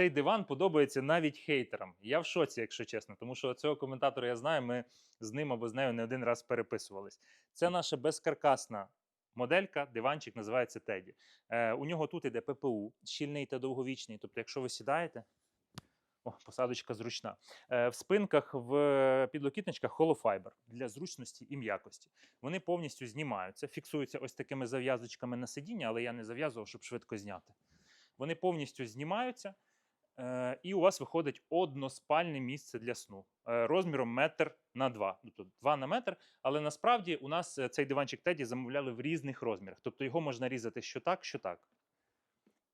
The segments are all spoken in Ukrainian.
Цей диван подобається навіть хейтерам. Я в шоці, якщо чесно, тому що цього коментатора я знаю. Ми з ним або з нею не один раз переписувались. Це наша безкаркасна моделька, диванчик називається Теді. Е, у нього тут іде ППУ, щільний та довговічний. Тобто, якщо ви сідаєте, о, посадочка зручна. Е, в спинках, в підлокітничках холофайбер для зручності і м'якості. Вони повністю знімаються, фіксуються ось такими зав'язочками на сидіння, але я не зав'язував, щоб швидко зняти. Вони повністю знімаються, і у вас виходить односпальне місце для сну е, розміром метр на два. Тобто два на метр. Але насправді у нас е, цей диванчик Теді замовляли в різних розмірах. Тобто його можна різати що так, що так.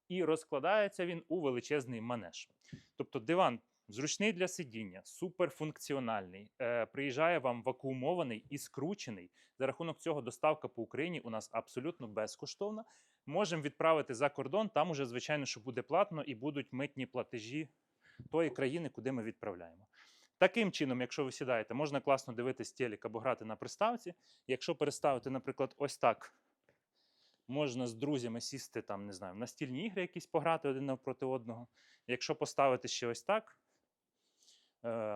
І розкладається він у величезний манеж. Тобто диван зручний для сидіння, суперфункціональний. Е, приїжджає вам вакуумований і скручений. За рахунок цього доставка по Україні у нас абсолютно безкоштовна. Можемо відправити за кордон. Там уже, звичайно, що буде платно і будуть митні платежі тої країни, куди ми відправляємо. Таким чином, якщо ви сідаєте, можна класно дивитись телек або грати на приставці. Якщо переставити, наприклад, ось так, можна з друзями сісти там, не знаю, настільні ігри якісь пограти один навпроти одного. Якщо поставити ще ось так,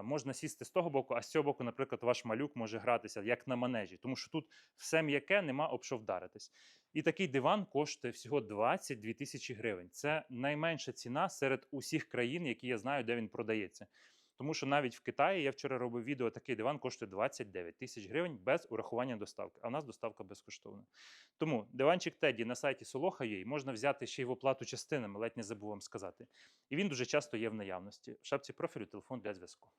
можна сісти з того боку, а з цього боку, наприклад, ваш малюк може гратися як на манежі, тому що тут все м'яке, нема об що вдаритись. І такий диван коштує всього 22 тисячі гривень. Це найменша ціна серед усіх країн, які я знаю, де він продається. Тому що навіть в Китаї я вчора робив відео, такий диван коштує 29 тисяч гривень без урахування доставки. А в нас доставка безкоштовна. Тому диванчик Теді на сайті Soloha.ua можна взяти ще й в оплату частинами, ледь не забув вам сказати. І він дуже часто є в наявності. В шапці профілю телефон для зв'язку.